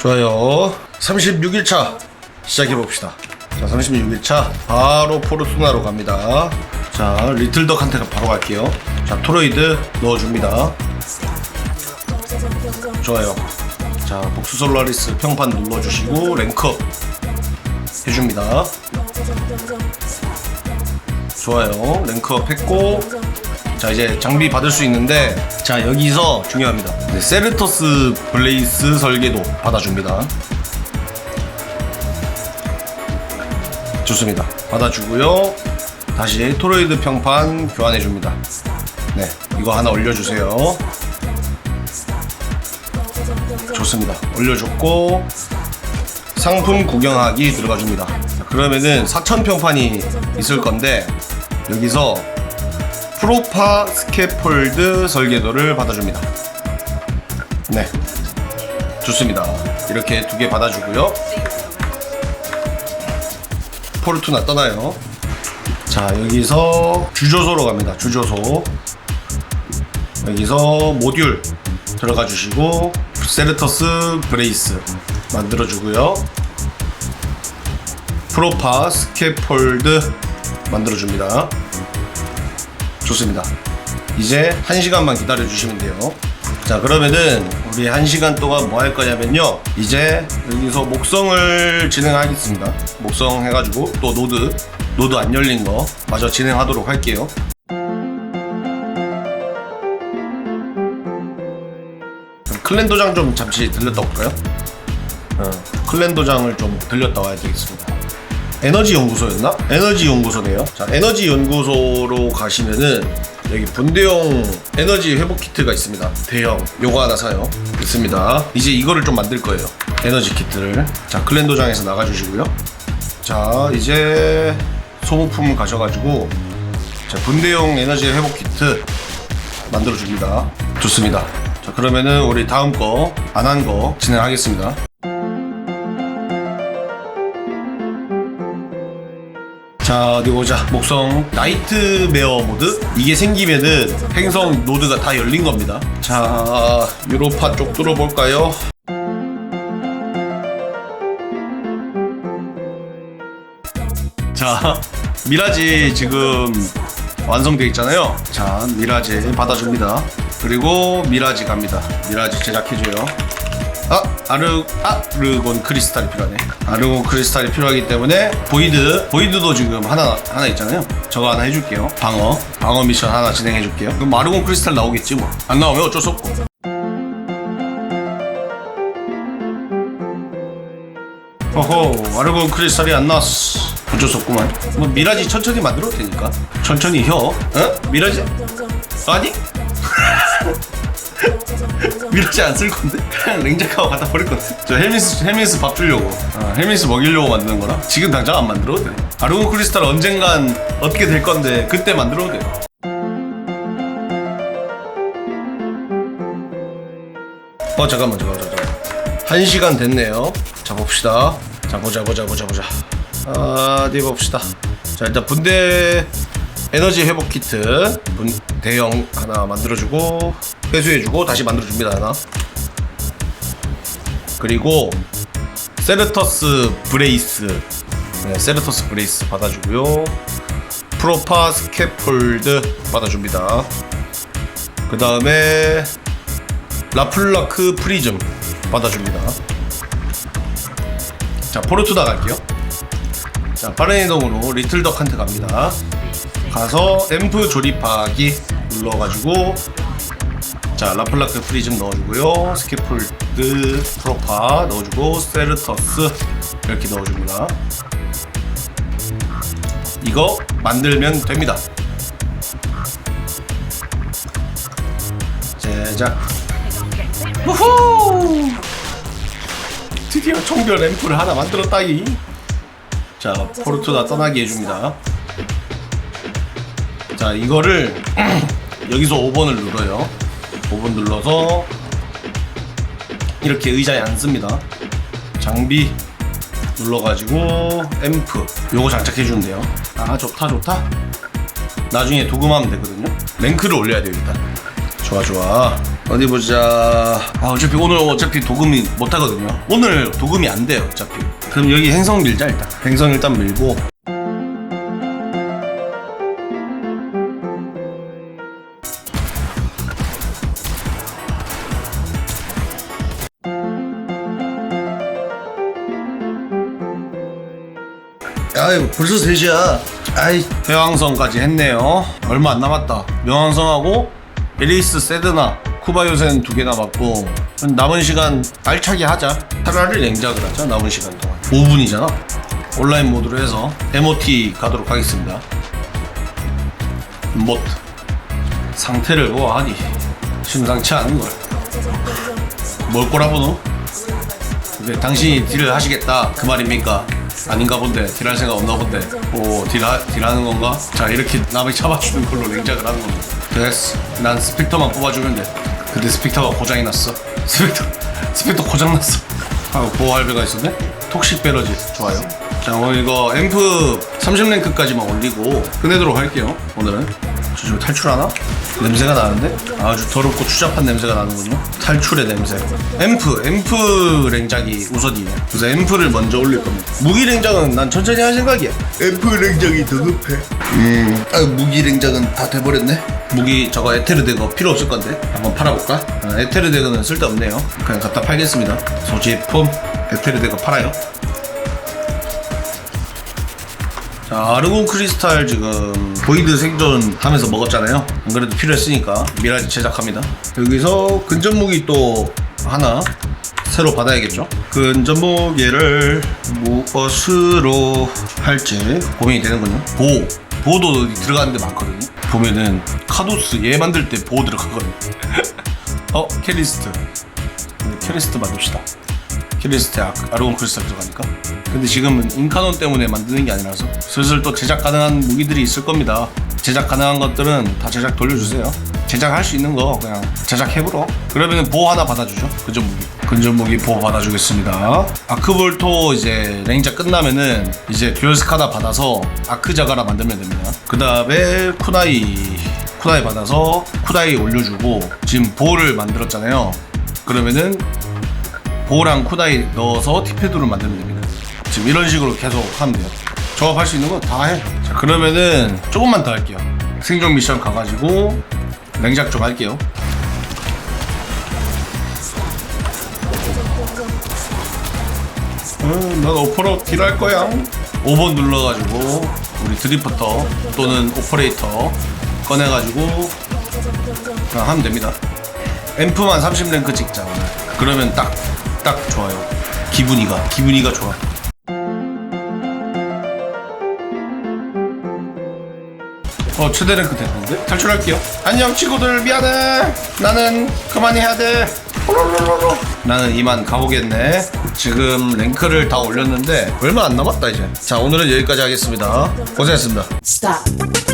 좋아요. 36일차 시작해봅시다. 자, 36일차 바로 포르투나로 갑니다. 자, 리틀덕한테 바로 갈게요. 자, 토로이드 넣어줍니다. 좋아요. 자, 복수솔라리스 평판 눌러주시고 랭크업 해줍니다. 좋아요. 랭크업 했고 자 이제 장비 받을 수 있는데 자 여기서 중요합니다. 네, 세르토스 블레이스 설계도 받아줍니다. 좋습니다. 받아주고요. 다시 토로이드 평판 교환해줍니다. 네, 이거 하나 올려주세요. 좋습니다. 올려줬고 상품 구경하기 들어가줍니다. 자, 그러면은 4천 평판이 있을 건데 여기서 프로파 스캐폴드 설계도를 받아줍니다. 네, 좋습니다. 이렇게 두 개 받아주고요. 포르투나 떠나요. 자 여기서 주조소로 갑니다. 주조소. 여기서 모듈 들어가 주시고 세르터스 브레이스 만들어 주고요. 프로파 스캐폴드 만들어 줍니다. 좋습니다. 이제 한 시간만 기다려 주시면 돼요. 자 그러면은 우리 한 시간 동안 뭐 할 거냐면요. 이제 여기서 목성을 진행하겠습니다. 목성 해가지고 또 노드 노드 안 열린 거 마저 진행하도록 할게요. 클랜 도장 좀 잠시 들렸다 올까요? 어, 클랜 도장을 좀 들렸다 와야 되겠습니다. 에너지 연구소였나? 에너지 연구소네요. 자, 에너지 연구소로 가시면은 여기 분대용 에너지 회복 키트가 있습니다. 대형. 요거 하나 사요. 있습니다. 이제 이거를 좀 만들 거예요. 에너지 키트를. 자, 클랜 도장에서 나가 주시고요. 자, 이제 소모품 가셔가지고 자, 분대용 에너지 회복 키트 만들어 줍니다. 좋습니다. 자, 그러면은 우리 다음 거 안 한 거 진행하겠습니다. 자 어디 보자. 목성 나이트메어 모드. 이게 생기면은 행성 노드가 다 열린 겁니다. 자 유로파 쪽 뚫어볼까요? 자 미라지 지금 완성되어 있잖아요. 자 미라지 받아줍니다. 그리고 미라지 갑니다. 미라지 제작해줘요 아 아르 아르곤 크리스탈이 필요하네. 아르곤 크리스탈이 필요하기 때문에 보이드 보이드도 지금 하나 하나 있잖아요. 저거 하나 해줄게요. 방어. 방어 미션 하나 진행해줄게요. 그럼 아르곤 크리스탈 나오겠지 뭐. 안 나오면 어쩔 수 없고. 허허 아르곤 크리스탈이 안 나왔어. 어쩔 수 없구만. 뭐 미라지 천천히 만들어도 되니까. 천천히 혀 어? 미라지? 아니 미라지 안 쓸 건데? 그냥 냉장하고 갖다 버릴 건데? 저 헬미스, 헬미스 밥 주려고 어, 헬미스 먹이려고 만드는 거라 지금 당장 안 만들어도 돼 아르곤 크리스탈 언젠간 어떻게 될 건데 그때 만들어도 돼 어, 잠깐만, 잠깐만, 잠깐만. 한 시간 됐네요. 자, 봅시다. 자, 보자, 보자, 보자, 보자. 아, 어디 봅시다. 자, 일단 분대 에너지 회복 키트 분, 대형 하나 만들어주고 회수해주고 다시 만들어줍니다 하나. 그리고 세르터스 브레이스, 네, 세르터스 브레이스 받아주고요. 프로파 스캐폴드 받아줍니다. 그 다음에 라플라크 프리즘 받아줍니다. 자, 포르투나 갈게요. 자, 빠른 이동으로 리틀덕한테 갑니다. 가서 앰프 조립하기 눌러가지고 자, 라플라크 프리즘 넣어주고요. 스키폴드 프로파 넣어주고 세르터스 이렇게 넣어줍니다. 이거 만들면 됩니다. 제작. 우후! 드디어 총별 램프를 하나 만들었다이. 자, 포르투나 떠나게 해줍니다. 자, 이거를 여기서 5번을 눌러요. 5번 눌러서 이렇게 의자에 앉습니다. 장비 눌러가지고 앰프 요거 장착해주는데요. 아, 좋다, 좋다. 나중에 도금하면 되거든요. 랭크를 올려야 돼요, 일단. 좋아, 좋아. 어디 보자. 아 어차피 오늘 어차피 도금이 못 하거든요. 오늘 도금이 안 돼요. 어차피. 그럼 여기 행성 밀자 일단. 행성 일단 밀고. 벌써 3시야. 아이. 해왕성까지 했네요. 얼마 안 남았다. 명왕성하고 에리스 세드나 쿠바 요새는 두개 남았고 남은 시간 알차게 하자. 차라리 냉작을 하자 남은 시간 동안. 5분이잖아. 온라인 모드로 해서 MOT 가도록 하겠습니다. 못. 상태를 보아하니 심상치 않은 걸. 뭘 꼬라보노? 네, 당신이 딜을 하시겠다. 그 말입니까? 아닌가 본데 딜할 생각 없나 본데. 오 딜하, 딜하는 건가? 자 이렇게 남을 잡아주는 걸로 냉작을 하는 겁니다. 됐어. 난 스펙터만 뽑아주면 돼. 근데 스펙터가 고장이 났어. 스펙터 스펙터 고장 났어. 하고 보호할배가 있었네? 톡식 배러지. 좋아요 자 오늘 이거 앰프 30랭크까지만 올리고 끝내도록 할게요. 오늘은. 저 지금 탈출하나? 냄새가 나는데? 아주 더럽고 추잡한 냄새가 나는군요. 탈출의 냄새. 앰프 앰프 냉장이 우선이에요. 그래서 앰프를 먼저 올릴 겁니다. 무기 냉장은 난 천천히 할 생각이야. 앰프 냉장이 더 급해. 음. 아, 무기 냉장은 다 돼버렸네. 무기 저거 에테르데거 필요 없을 건데 한번 팔아볼까? 아, 에테르데거는 쓸데없네요. 그냥 갖다 팔겠습니다. 소지품 에테르데거 팔아요 자, 아르곤 크리스탈 지금 보이드 생존 하면서 먹었잖아요. 안 그래도 필요했으니까 미라지 제작합니다. 여기서 근접 무기 또 하나 새로 받아야겠죠. 근접 무기를 무엇으로 할지 고민이 되는군요. 보호. 보호도 들어가는 데 많거든요. 보면은 카도스 얘 만들 때 보호 들어가거든요. 어, 캐리스트. 캐리스트 만듭시다. 키리스테 아- 아르곤 크리스탈 들어가니까 근데 지금은 인카논 때문에 만드는 게 아니라서 슬슬 또 제작 가능한 무기들이 있을 겁니다. 제작 가능한 것들은 다 제작 돌려주세요. 제작할 수 있는 거 그냥 제작해보러 그러면 보호 하나 받아주죠. 근접 무기. 근접 무기 보호 받아주겠습니다. 아크볼토 이제 레인자 끝나면은 이제 듀얼 스카다 받아서 아크자가라 만들면 됩니다. 그 다음에 쿠나이. 쿠나이 받아서 쿠나이 올려주고 지금 보호를 만들었잖아요. 그러면은 보호랑 쿠다이 넣어서 티패드를 만들면 됩니다. 지금 이런 식으로 계속 하면 돼요. 조합할 수 있는 거다 해. 자, 그러면은 조금만 더 할게요. 생존 미션 가가지고 냉작 좀 할게요. 음, 난 오퍼로 딜할 거야. 5번 눌러가지고 우리 드리프터 또는 오퍼레이터 꺼내가지고 그냥 하면 됩니다. 앰프만 30랭크 찍자. 그러면 딱 딱 좋아요. 기분이가 기분이가 좋아. 어 최대 랭크 됐는데 탈출할게요. 안녕 친구들 미안해. 나는 그만 해야 돼. 호로로로로. 나는 이만 가보겠네. 지금 랭크를 다 올렸는데 얼마 안 남았다 이제. 자 오늘은 여기까지 하겠습니다. 고생했습니다. Stop.